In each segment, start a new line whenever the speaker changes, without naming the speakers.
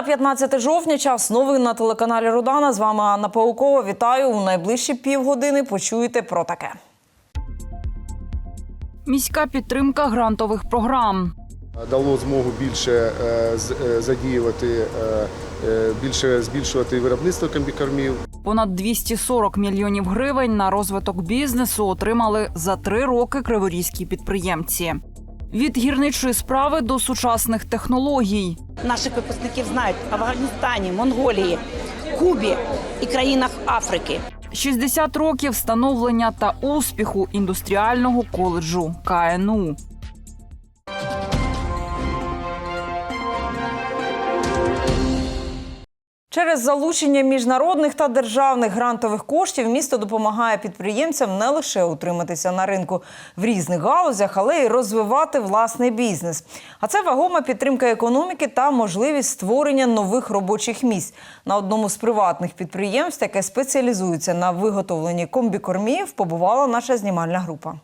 Середа, 15 жовтня, час новин на телеканалі Рудана. З вами Анна Паукова. Вітаю. У найближчі півгодини почуєте про таке.
Міська підтримка грантових програм.
дало змогу більше е, з- е, задіювати, е, більше збільшувати виробництво комбікормів.
Понад 240 мільйонів гривень на розвиток бізнесу отримали за три роки криворізькі підприємці. Від гірничої справи до сучасних технологій.
Наших випускників знають в Афганістані, Монголії, Кубі і країнах Африки.
60 років становлення та успіху індустріального коледжу КНУ.
Через залучення міжнародних та державних грантових коштів місто допомагає підприємцям не лише утриматися на ринку в різних галузях, але й розвивати власний бізнес. А це вагома підтримка економіки та можливість створення нових робочих місць. На одному з приватних підприємств, яке спеціалізується на виготовленні комбікормів, побувала наша знімальна група.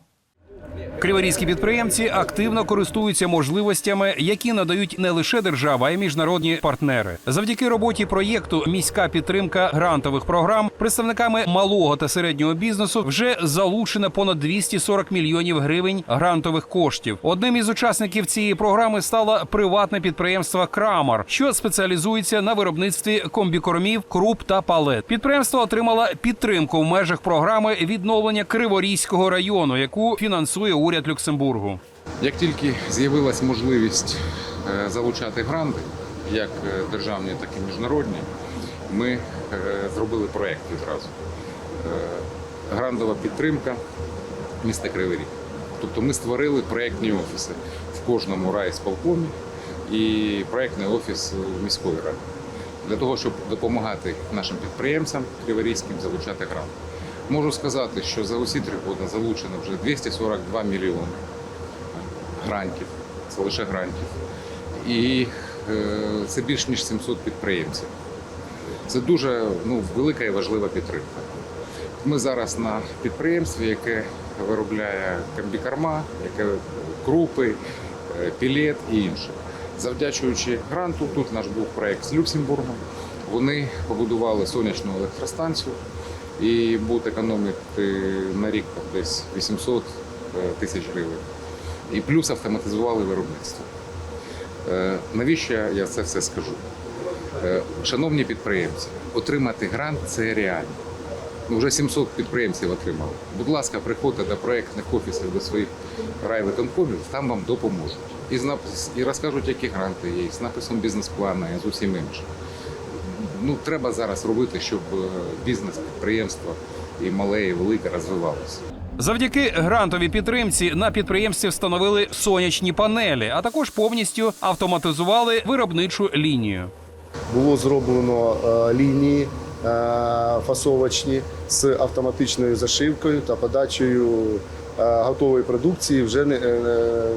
Криворізькі підприємці активно користуються можливостями, які надають не лише держава, а й міжнародні партнери. Завдяки роботі проєкту Міська підтримка грантових програм представниками малого та середнього бізнесу вже залучено понад 240 мільйонів гривень грантових коштів. Одним із учасників цієї програми стало приватне підприємство Крамар, що спеціалізується на виробництві комбікормів, круп та палет. Підприємство отримало підтримку в межах програми відновлення Криворізького району, яку фінансує уряд Люксембургу.
Як тільки з'явилась можливість е, залучати гранти, як е, державні, так і міжнародні, ми е, зробили проєкт відразу. Грантова підтримка міста Кривий Ріг. Тобто ми створили проєктні офіси в кожному райсполкомі і проєктний офіс у міської ради для того, щоб допомагати нашим підприємцям криворізьким залучати гранти. Можу сказати, що за усі три роки залучено вже 242 мільйони грантів, це лише грантів. І е, це більш ніж 700 підприємців. Це дуже ну, велика і важлива підтримка. Ми зараз на підприємстві, яке виробляє комбікорма, яке крупи, е, пілет і інше. Завдячуючи гранту, тут наш був проєкт з Люксембургом. Вони побудували сонячну електростанцію і будуть економити на рік десь 800 е, тисяч гривень. І плюс автоматизували виробництво. Е, Навіщо я це все скажу? Е, Шановні підприємці, отримати грант це реально. Ну, вже 700 підприємців отримали. Будь ласка, приходьте до проєктних офісів до своїх райвиконкомів, там вам допоможуть. І, з напис- і розкажуть, які гранти є, з написом бізнес-плану, і з усім іншим. Ну, треба зараз робити, щоб е, бізнес, підприємство і мале, і велике розвивалося.
Завдяки грантовій підтримці на підприємстві встановили сонячні панелі, а також повністю автоматизували виробничу лінію.
Було зроблено е, лінії е, фасовочні з автоматичною зашивкою та подачею е, готової продукції вже не- е,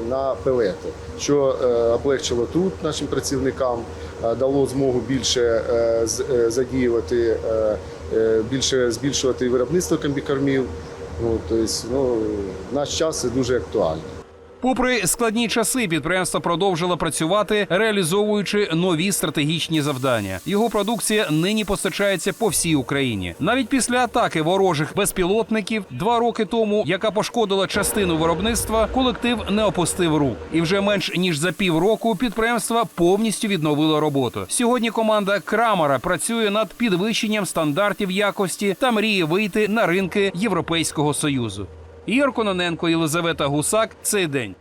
на пелети, що е, облегчило труд нашим працівникам, дало змогу більше е, е, задіювати, е, е, більше збільшувати виробництво комбікормів. Ну, тобто, ну, наш час дуже актуально.
Попри складні часи, підприємство продовжило працювати, реалізовуючи нові стратегічні завдання. Його продукція нині постачається по всій Україні. Навіть після атаки ворожих безпілотників два роки тому, яка пошкодила частину виробництва, колектив не опустив рук. І вже менш ніж за півроку підприємство повністю відновило роботу. Сьогодні команда Крамера працює над підвищенням стандартів якості та мріє вийти на ринки Європейського союзу. Ігор Кононенко, Єлизавета Гусак. Цей день.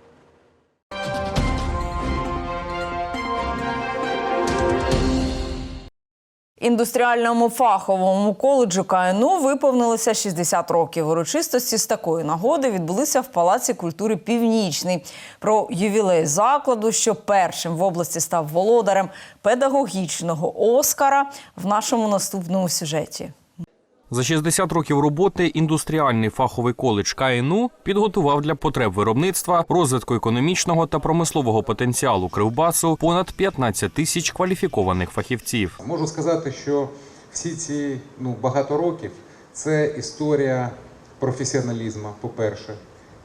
Індустріальному фаховому коледжу КНУ виповнилося 60 років. Урочистості з такої нагоди відбулися в Палаці культури Північний. Про ювілей закладу, що першим в області став володарем педагогічного Оскара, в нашому наступному сюжеті.
За 60 років роботи індустріальний фаховий коледж КНУ підготував для потреб виробництва, розвитку економічного та промислового потенціалу Кривбасу понад 15 тисяч кваліфікованих фахівців.
Можу сказати, що всі ці ну, багато років це історія професіоналізму, по-перше,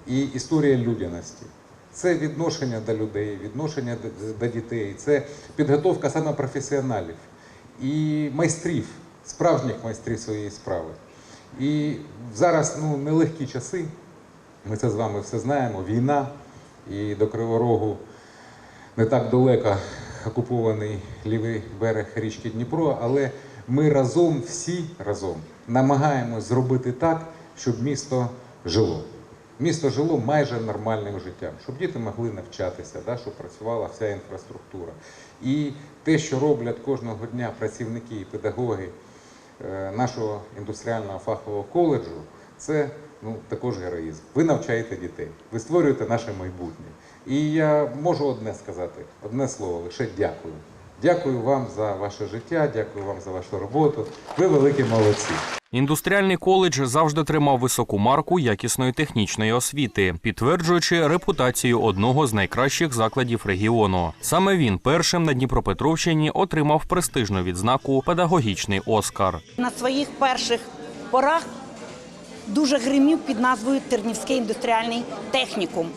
і історія людяності.
Це відношення до людей, відношення до дітей, це підготовка саме професіоналів і майстрів, справжніх майстрів своєї справи. І зараз ну, нелегкі часи. Ми це з вами все знаємо. Війна і до Кривого Рогу не так далеко окупований лівий берег річки Дніпро, але ми разом, всі разом, намагаємось зробити так, щоб місто жило. Місто жило майже нормальним життям, щоб діти могли навчатися, да, щоб працювала вся інфраструктура. І те, що роблять кожного дня працівники і педагоги нашого індустріального фахового коледжу, це ну, також героїзм. Ви навчаєте дітей, ви створюєте наше майбутнє. І я можу одне сказати, одне слово, лише дякую. Дякую вам за ваше життя, дякую вам за вашу роботу. Ви великі молодці.
Індустріальний коледж завжди тримав високу марку якісної технічної освіти, підтверджуючи репутацію одного з найкращих закладів регіону. Саме він першим на Дніпропетровщині отримав престижну відзнаку Педагогічний Оскар.
На своїх перших порах дуже гримів під назвою Тернівський індустріальний технікум.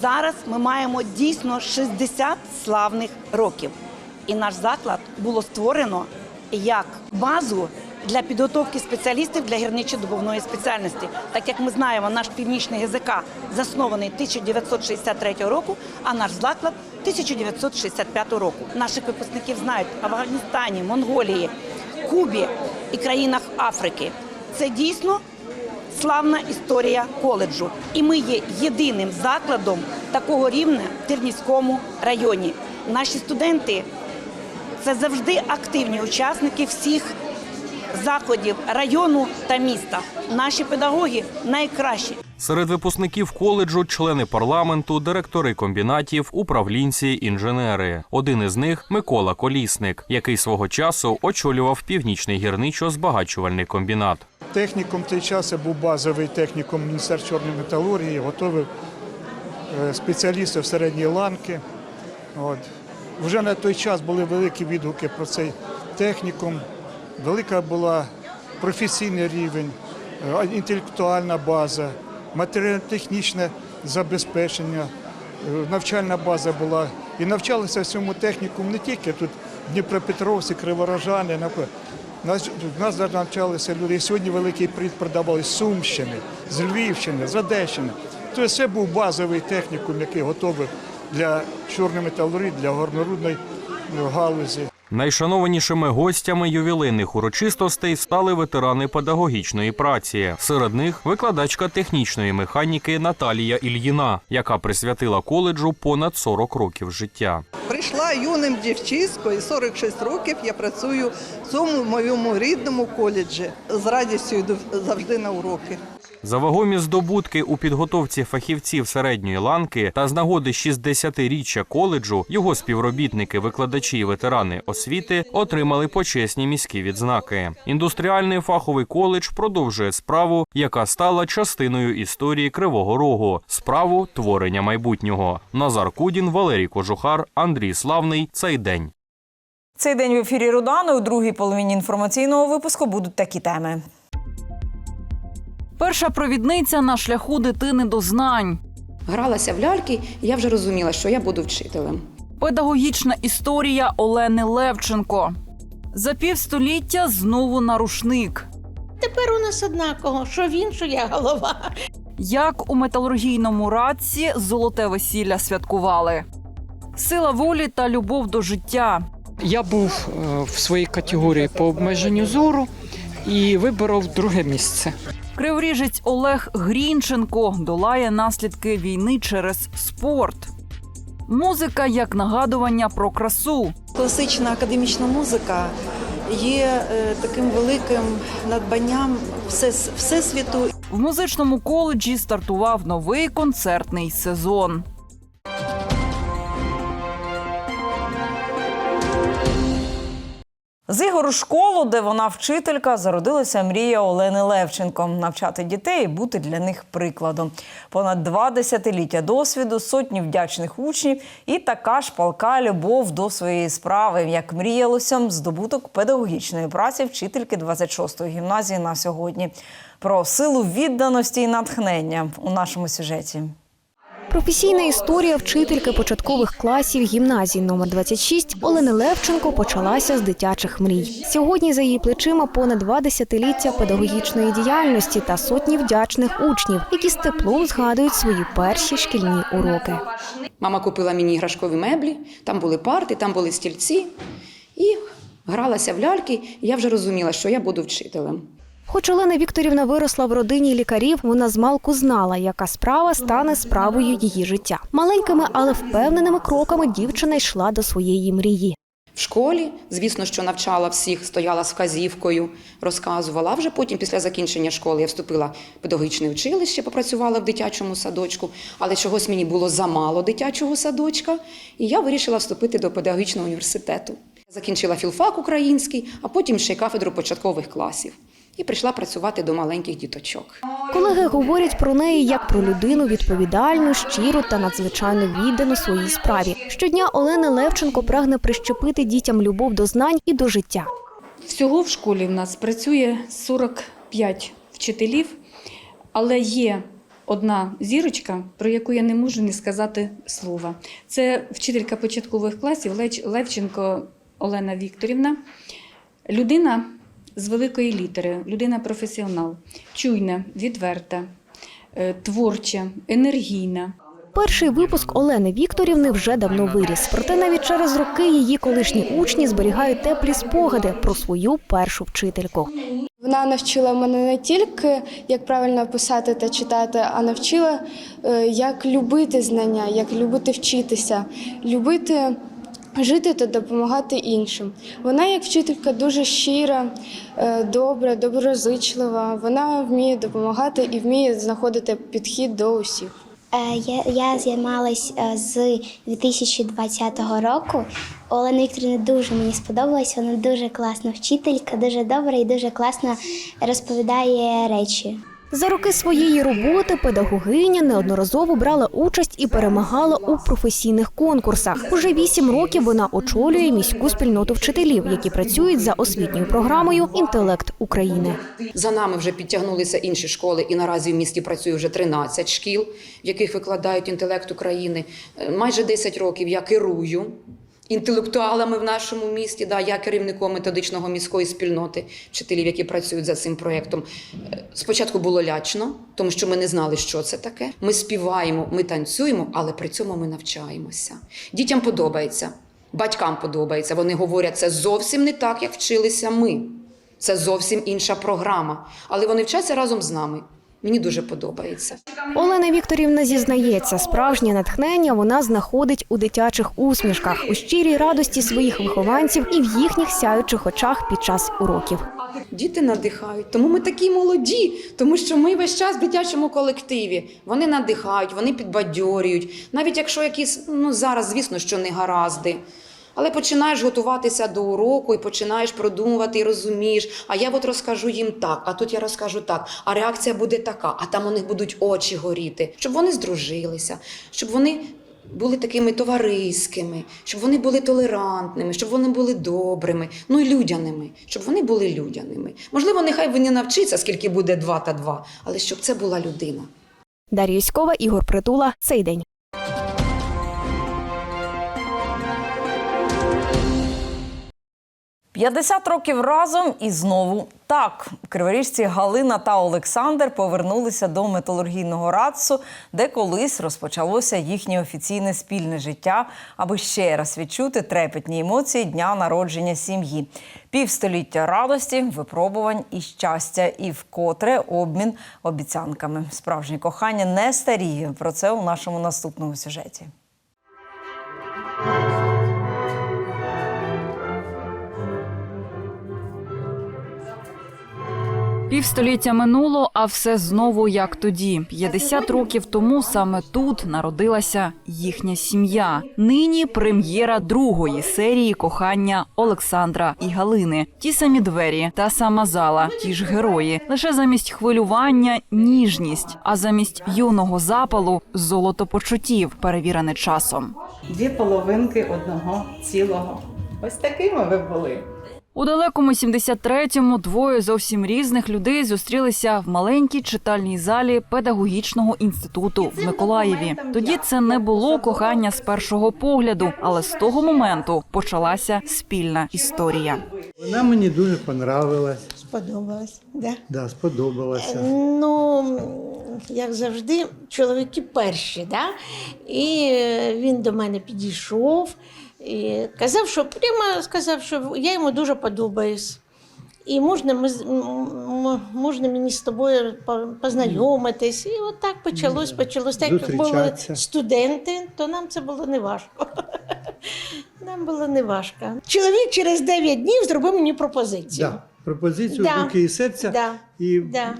Зараз ми маємо дійсно 60 славних років. І наш заклад було створено як базу для підготовки спеціалістів для гірничо-добувної спеціальності. Так як ми знаємо, наш північний ГЗК заснований 1963 року, а наш заклад 1965 року. Наших випускників знають в Афганістані, Монголії, Кубі і країнах Африки. Це дійсно славна історія коледжу. І ми є єдиним закладом такого рівня в Тернівському районі. Наші студенти це завжди активні учасники всіх заходів району та міста. Наші педагоги найкращі.
Серед випускників коледжу члени парламенту, директори комбінатів, управлінці, інженери. Один із них Микола Колісник, який свого часу очолював північний гірничо-збагачувальний комбінат.
Технікум той час це був базовий технікум Міністерства чорної металургії, готовив е, спеціалістів середньої ланки. От. Вже на той час були великі відгуки про цей технікум. Велика була професійний рівень, е, інтелектуальна база, матеріально-технічне забезпечення, е, навчальна база була. І навчалися в цьому технікуму не тільки тут Дніпропетровці, Криворожани. Нас, нас навчалися люди. І сьогодні великий привід продавали з Сумщини, з Львівщини, з Одещини. Тобто це був базовий технікум, який готовий для чорної металургії, для горнорудної галузі.
Найшанованішими гостями ювілейних урочистостей стали ветерани педагогічної праці. Серед них викладачка технічної механіки Наталія Ільїна, яка присвятила коледжу понад 40 років життя.
Прийшла юним дівчиською, 46 років я працюю в цьому моєму рідному коледжі. З радістю йду завжди на уроки.
За вагомі здобутки у підготовці фахівців середньої ланки та з нагоди 60-річчя коледжу його співробітники, викладачі і ветерани освіти отримали почесні міські відзнаки. Індустріальний фаховий коледж продовжує справу, яка стала частиною історії Кривого Рогу, справу творення майбутнього. Назар Кудін, Валерій Кожухар, Андрій Славний. Цей день.
Цей день в ефірі Рудани у другій половині інформаційного випуску будуть такі теми.
Перша провідниця на шляху дитини до знань.
Гралася в ляльки, і я вже розуміла, що я буду вчителем.
Педагогічна історія Олени Левченко. За півстоліття знову на рушник.
Тепер у нас однаково, що він, що я голова.
Як у металургійному радці золоте весілля святкували. Сила волі та любов до життя.
Я був е, в своїй категорії по обмеженню зору і виборов друге місце.
Криворіжець Олег Грінченко долає наслідки війни через спорт. Музика як нагадування про красу.
Класична академічна музика є е, таким великим надбанням всес- всесвіту.
В музичному коледжі стартував новий концертний сезон.
З ігор школу, де вона вчителька, зародилася мрія Олени Левченко навчати дітей і бути для них прикладом. Понад два десятиліття досвіду, сотні вдячних учнів і така ж палка любов до своєї справи, як мріялося здобуток педагогічної праці вчительки 26-ї гімназії на сьогодні. Про силу відданості і натхнення у нашому сюжеті.
Професійна історія вчительки початкових класів гімназії номер 26 Олени Левченко почалася з дитячих мрій. Сьогодні за її плечима понад два десятиліття педагогічної діяльності та сотні вдячних учнів, які з теплом згадують свої перші шкільні уроки.
Мама купила мені іграшкові меблі, там були парти, там були стільці. І гралася в ляльки, і я вже розуміла, що я буду вчителем.
Хоч Олена Вікторівна виросла в родині лікарів, вона змалку знала, яка справа стане справою її життя. Маленькими, але впевненими кроками дівчина йшла до своєї мрії.
В школі, звісно, що навчала всіх, стояла з вказівкою, розказувала. Вже потім, після закінчення школи, я вступила в педагогічне училище, попрацювала в дитячому садочку, але чогось мені було замало дитячого садочка, і я вирішила вступити до педагогічного університету. Закінчила філфак український, а потім ще й кафедру початкових класів. І прийшла працювати до маленьких діточок.
Колеги говорять про неї як про людину відповідальну, щиру та надзвичайно віддану своїй справі. Щодня Олена Левченко прагне прищепити дітям любов до знань і до життя.
Всього в школі в нас працює 45 вчителів, але є одна зірочка, про яку я не можу не сказати слова. Це вчителька початкових класів Левченко Олена Вікторівна. Людина з великої літери, людина професіонал, чуйна, відверта, е, творча, енергійна.
Перший випуск Олени Вікторівни вже давно виріс. Проте навіть через роки її колишні учні зберігають теплі спогади про свою першу вчительку.
Вона навчила мене не тільки як правильно писати та читати, а навчила е, як любити знання, як любити вчитися, любити жити та допомагати іншим. Вона, як вчителька, дуже щира, е, добра, доброзичлива. Вона вміє допомагати і вміє знаходити підхід до усіх.
Е, Я, я займалась е, з 2020 року. Олена Вікторівна дуже мені сподобалась. Вона дуже класна вчителька, дуже добра і дуже класно розповідає речі.
За роки своєї роботи педагогиня неодноразово брала участь і перемагала у професійних конкурсах. Уже вісім років вона очолює міську спільноту вчителів, які працюють за освітньою програмою Інтелект України.
За нами вже підтягнулися інші школи, і наразі в місті працює вже 13 шкіл, в яких викладають інтелект України. Е, Майже 10 років я керую інтелектуалами в нашому місті. Да, я керівником методичного міської спільноти вчителів, які працюють за цим проєктом. Е, Спочатку було лячно, тому що ми не знали, що це таке. Ми співаємо, ми танцюємо, але при цьому ми навчаємося. Дітям подобається, батькам подобається. Вони говорять, це зовсім не так, як вчилися ми. Це зовсім інша програма. Але вони вчаться разом з нами. Мені дуже подобається.
Олена Вікторівна зізнається, справжнє натхнення вона знаходить у дитячих усмішках, у щирій радості своїх вихованців і в їхніх сяючих очах під час уроків.
Діти надихають, тому ми такі молоді, тому що ми весь час в дитячому колективі. Вони надихають, вони підбадьорюють. Навіть якщо якісь, ну зараз, звісно, що не гаразди. Але починаєш готуватися до уроку і починаєш продумувати і розумієш. А я от розкажу їм так, а тут я розкажу так, а реакція буде така, а там у них будуть очі горіти, щоб вони здружилися, щоб вони були такими товариськими, щоб вони були толерантними, щоб вони були добрими, ну і людяними, щоб вони були людяними. Можливо, нехай вони навчаться, скільки буде два та два, але щоб це була людина.
Дар'я Юськова, Ігор Притула. Цей день.
«50 років разом і знову так. Криворіжці Галина та Олександр повернулися до металургійного радсу, де колись розпочалося їхнє офіційне спільне життя, аби ще раз відчути трепетні емоції дня народження сім'ї. Півстоліття радості, випробувань і щастя, і вкотре обмін обіцянками. Справжнє кохання не старіє. Про це у нашому наступному сюжеті.
Півстоліття минуло, а все знову як тоді. 50 років тому саме тут народилася їхня сім'я. Нині прем'єра другої серії кохання Олександра і Галини. Ті самі двері, та сама зала, ті ж герої. Лише замість хвилювання ніжність, а замість юного запалу золото почуттів, перевірене часом.
Дві половинки одного цілого. Ось такими ви були.
У далекому 73-му двоє зовсім різних людей зустрілися в маленькій читальній залі педагогічного інституту в Миколаєві. Тоді це не було кохання з першого погляду, але з того моменту почалася спільна історія.
Вона мені дуже понравилась.
Сподобалось, да?
Да, сподобалася.
Ну, як завжди, чоловіки перші, да? І е, він до мене підійшов і казав, що прямо сказав, що я йому дуже подобаюсь. І можна, ми, можна мені з тобою познайомитись. І от так почалось, почалось. Так як були студенти, то нам це було не важко. Нам було не важко. Чоловік через 9 днів зробив мені пропозицію.
Да. Пропозицію
Да.
руки і серця.
Да.
І
Да.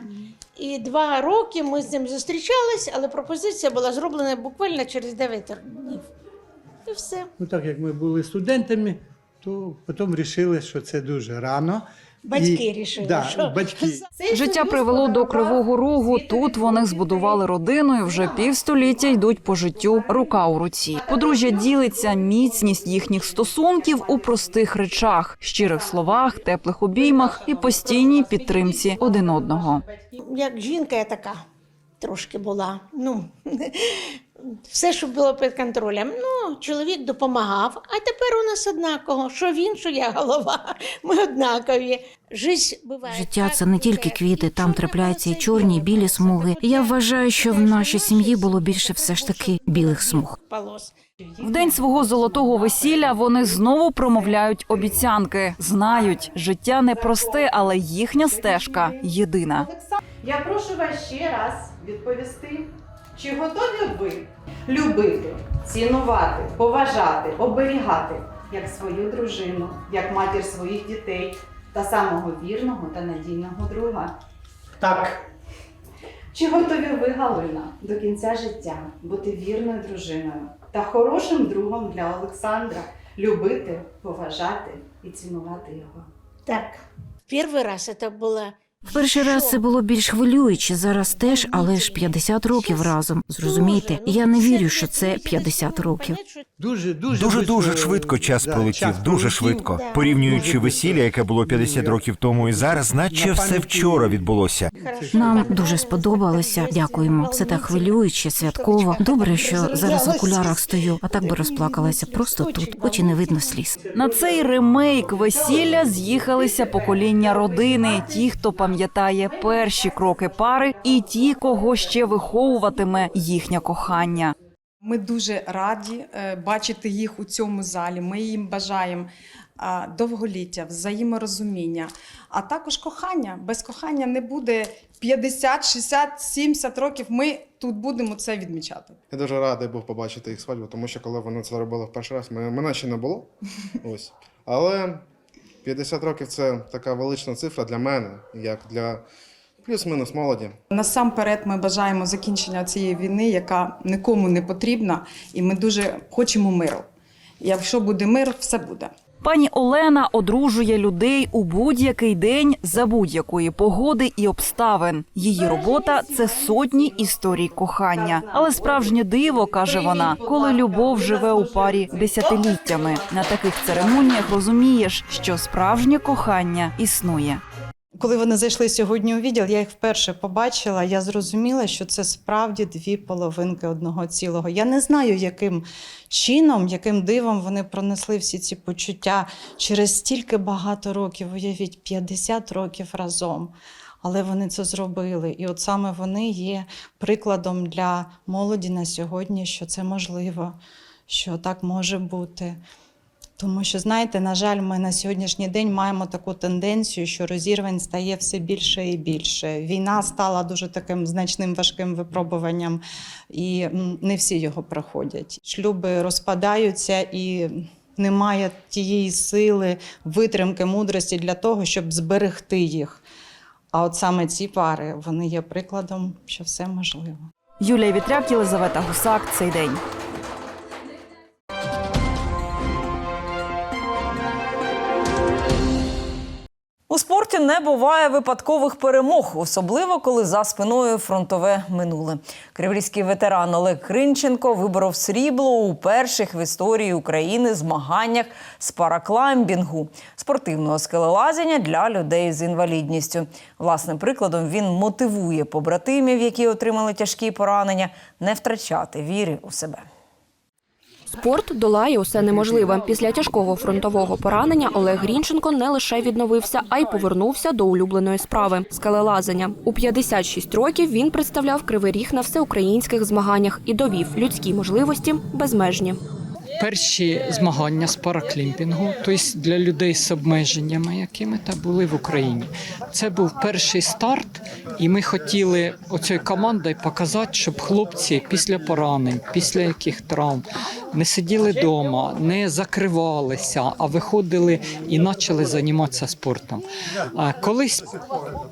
І два роки ми з ним зустрічались, але пропозиція була зроблена буквально через 9 днів. І все.
ну, так як ми були студентами, то потім вирішили, що це дуже рано.
Батьки
І-
рішили,
да,
що
батьки.
Життя привело до Кривого Рогу. Тут вони збудували родину і вже півстоліття йдуть по життю рука у руці. Подружжя ділиться міцність їхніх стосунків у простих речах, щирих словах, теплих обіймах і постійній підтримці один одного.
Як жінка я така трошки була. Ну, все, що було під контролем. Ну, чоловік допомагав, а тепер у нас однаково. Що він, що я голова. Ми однакові. Жизнь буває.
Життя це не тільки квіти, там трапляються і чорні, і білі смуги. Я вважаю, що в нашій сім'ї було більше все ж таки білих смуг.
В день свого золотого весілля вони знову промовляють обіцянки. Знають, життя непросте, але їхня стежка єдина.
Я прошу вас ще раз відповісти, чи готові ви любити, цінувати, поважати, оберігати як свою дружину, як матір своїх дітей та самого вірного та надійного друга?
Так.
Чи готові ви, Галина, до кінця життя бути вірною дружиною та хорошим другом для Олександра, любити, поважати і цінувати його?
Так. Перший раз це було
В перший раз це було більш хвилююче, зараз теж, але ж 50 років разом. Зрозумійте, я не вірю, що це 50 років.
Дуже, дуже,
Дуже дуже
швидко,
час пролетів, дуже швидко. Порівнюючи весілля, яке було 50 років тому і зараз, наче все вчора відбулося.
Нам дуже сподобалося. Дякуємо. Все так хвилююче, святково. Добре, що зараз в окулярах стою, а так би розплакалася просто тут, хоч і не видно сліз.
На цей ремейк весілля з'їхалися покоління родини, ті, хто пам'ятає перші кроки пари, і ті, кого ще виховуватиме їхнє кохання.
Ми дуже раді е, бачити їх у цьому залі. Ми їм бажаємо довголіття, взаєморозуміння, а також кохання. Без кохання не буде 50, 60, 70 років. Ми тут будемо це відмічати.
Я дуже радий був побачити їх свадьбу, тому що коли вони це робили в перший раз, мене, мене ще не було. Ось. Але 50 років це така велична цифра для мене, як для плюс-мінус молоді.
Насамперед, ми бажаємо закінчення цієї війни, яка нікому не потрібна, і ми дуже хочемо миру. Якщо буде мир, все буде.
Пані Олена одружує людей у будь-який день за будь-якої погоди і обставин. Її робота це сотні історій кохання. Але справжнє диво каже вона, коли любов живе у парі десятиліттями. На таких церемоніях розумієш, що справжнє кохання існує.
Коли вони зайшли сьогодні у відділ, я їх вперше побачила. Я зрозуміла, що це справді дві половинки одного цілого. Я не знаю, яким чином, яким дивом вони пронесли всі ці почуття через стільки багато років. Уявіть, 50 років разом. Але вони це зробили. І от саме вони є прикладом для молоді на сьогодні, що це можливо, що так може бути. Тому що, знаєте, на жаль, ми на сьогоднішній день маємо таку тенденцію, що розірвань стає все більше і більше. Війна стала дуже таким значним важким випробуванням, і не всі його проходять. Шлюби розпадаються і. Немає тієї сили, витримки, мудрості для того, щоб зберегти їх. А от саме ці пари вони є прикладом, що все можливо.
Юлія Вітряк, Єлизавета Гусак. Цей день.
У спорті не буває випадкових перемог, особливо коли за спиною фронтове минуле. Криворізький ветеран Олег Кринченко виборов срібло у перших в історії України змаганнях з паракламбінгу спортивного скелелазіння для людей з інвалідністю. Власним прикладом він мотивує побратимів, які отримали тяжкі поранення, не втрачати віри у себе.
Спорт долає усе неможливе. Після тяжкого фронтового поранення Олег Грінченко не лише відновився, а й повернувся до улюбленої справи скелелазання. У 56 років він представляв Кривий Ріг на всеукраїнських змаганнях і довів людські можливості безмежні.
Перші змагання з параклімпінгу, тобто для людей з обмеженнями, якими та були в Україні. Це був перший старт, і ми хотіли оцією командою показати, щоб хлопці після поранень, після яких травм не сиділи вдома, не закривалися, а виходили і почали займатися спортом. А Колись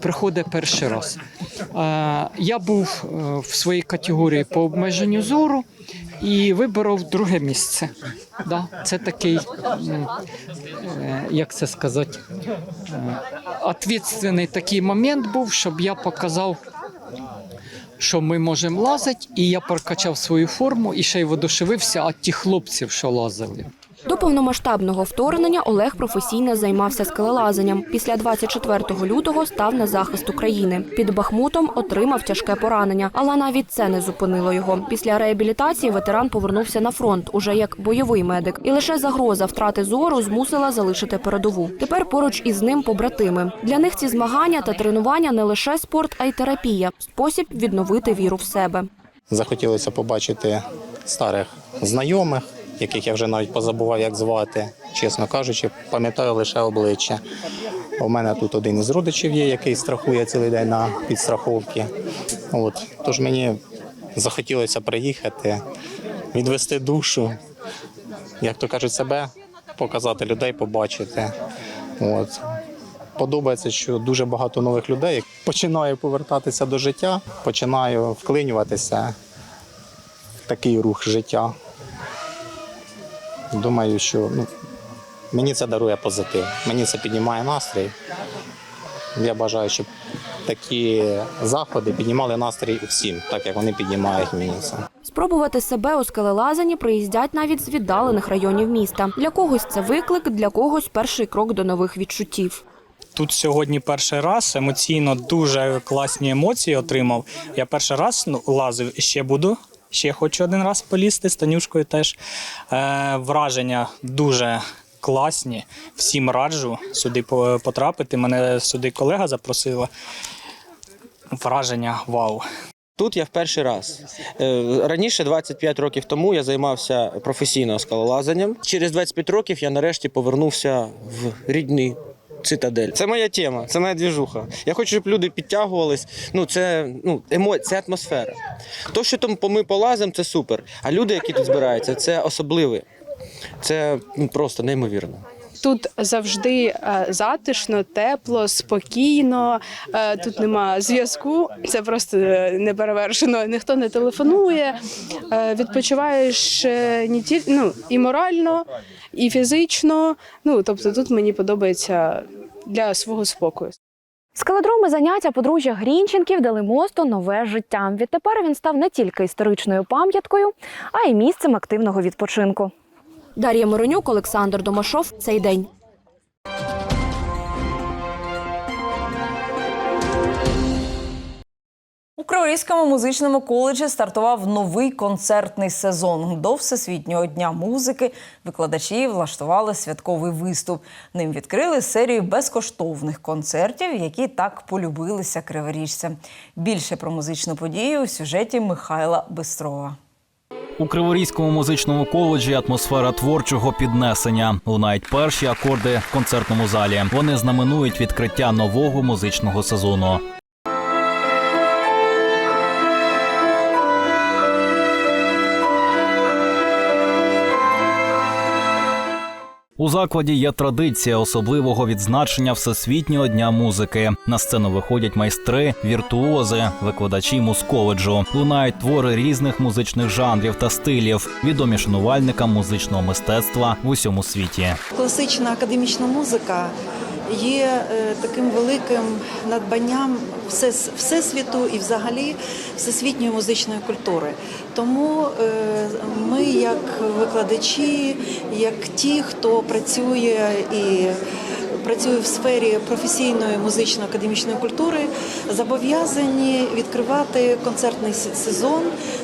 приходить перший раз. Е, Я був е, в своїй категорії по обмеженню зору і виборов друге місце. Да, це такий, е, як це сказати, відповідальний такий момент був, щоб я показав, що ми можемо лазити, і я прокачав свою форму і ще й водушевився від тих хлопців, що лазили.
До повномасштабного вторгнення Олег професійно займався скелелазанням. Після 24 лютого став на захист України. Під Бахмутом отримав тяжке поранення, але навіть це не зупинило його. Після реабілітації ветеран повернувся на фронт уже як бойовий медик, і лише загроза втрати зору змусила залишити передову. Тепер поруч із ним побратими. Для них ці змагання та тренування не лише спорт, а й терапія спосіб відновити віру в себе.
Захотілося побачити старих знайомих, яких я вже навіть позабував, як звати. Чесно кажучи, пам'ятаю лише обличчя. У мене тут один із родичів є, який страхує цілий день на підстраховці. От. Тож мені захотілося приїхати, відвести душу, як то кажуть, себе, показати людей, побачити. От. Подобається, що дуже багато нових людей починає повертатися до життя, починаю вклинюватися в такий рух життя. Думаю, що ну, мені це дарує позитив, мені це піднімає настрій. Я бажаю, щоб такі заходи піднімали настрій всім, так як вони піднімають мені це.
Спробувати себе у скелелазанні приїздять навіть з віддалених районів міста. Для когось це виклик, для когось перший крок до нових відчуттів.
Тут сьогодні перший раз емоційно дуже класні емоції отримав. Я перший раз ну, лазив і ще буду. Ще хочу один раз полізти з Танюшкою теж. Е, враження дуже класні. Всім раджу сюди потрапити. Мене сюди колега запросила. Враження вау.
Тут я в перший раз. Е, Раніше, 25 років тому, я займався професійно скалолазанням. Через 25 років я нарешті повернувся в рідний цитадель. Це моя тема, це моя двіжуха. Я хочу, щоб люди підтягувались. Ну, це ну, емо... це атмосфера. То, що там ми полазимо, це супер. А люди, які тут збираються, це особливе. Це ну, просто неймовірно.
Тут завжди е, затишно, тепло, спокійно. е, Тут нема зв'язку. Це просто е, неперевершено. Ніхто не телефонує. Відпочиваєш не тільки ну, і морально, і фізично. Ну тобто, тут мені подобається для свого спокою.
Скалодроми заняття подружжя Грінченків дали мосту нове життя. Відтепер він став не тільки історичною пам'яткою, а й місцем активного відпочинку. Дар'я Моронюк, Олександр Домашов. Цей день.
У Криворізькому музичному коледжі стартував новий концертний сезон. До Всесвітнього дня музики викладачі влаштували святковий виступ. Ним відкрили серію безкоштовних концертів, які так полюбилися криворіжцям. Більше про музичну подію у сюжеті Михайла Бистрова.
У Криворізькому музичному коледжі атмосфера творчого піднесення. Лунають перші акорди в концертному залі. Вони знаменують відкриття нового музичного сезону. У закладі є традиція особливого відзначення Всесвітнього дня музики. На сцену виходять майстри, віртуози, викладачі музколеджу. Лунають твори різних музичних жанрів та стилів, відомі шанувальникам музичного мистецтва в усьому світі.
Класична академічна музика є е, таким великим надбанням всесвіту і взагалі всесвітньої музичної культури. Тому е, викладачі, як ті, хто працює і працює в сфері професійної музично-академічної культури, зобов'язані відкривати концертний се- сезон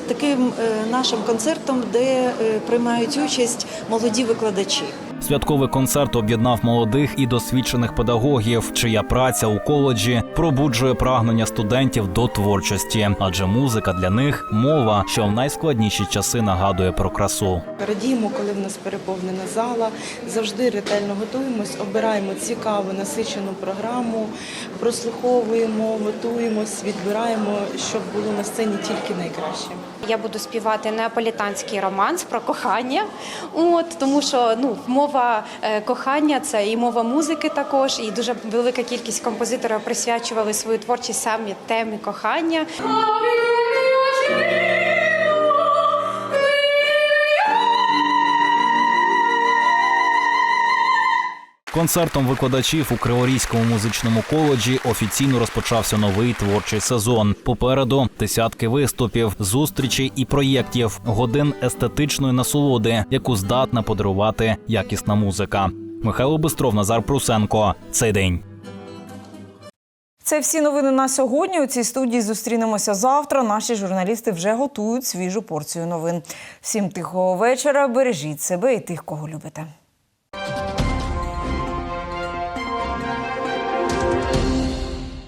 таким е, нашим концертом, де е, приймають участь молоді викладачі.
Святковий концерт об'єднав молодих і досвідчених педагогів, чия праця у коледжі пробуджує прагнення студентів до творчості, адже музика для них мова, що в найскладніші часи нагадує про красу.
Радіємо, коли в нас переповнена зала. Завжди ретельно готуємось, обираємо цікаву насичену програму, прослуховуємо, готуємось, відбираємо, щоб було на сцені тільки найкраще.
Я буду співати неаполітанський романс про кохання. От тому, що ну мова е, кохання це і мова музики також, і дуже велика кількість композиторів присвячували свою творчість саме темі кохання.
Концертом викладачів у Криворізькому музичному коледжі офіційно розпочався новий творчий сезон. Попереду десятки виступів, зустрічей і проєктів, годин естетичної насолоди, яку здатна подарувати якісна музика. Михайло Бистров, Назар Прусенко. Цей день.
Це всі новини на сьогодні. У цій студії зустрінемося завтра. Наші журналісти вже готують свіжу порцію новин. Всім тихого вечора. Бережіть себе і тих, кого любите.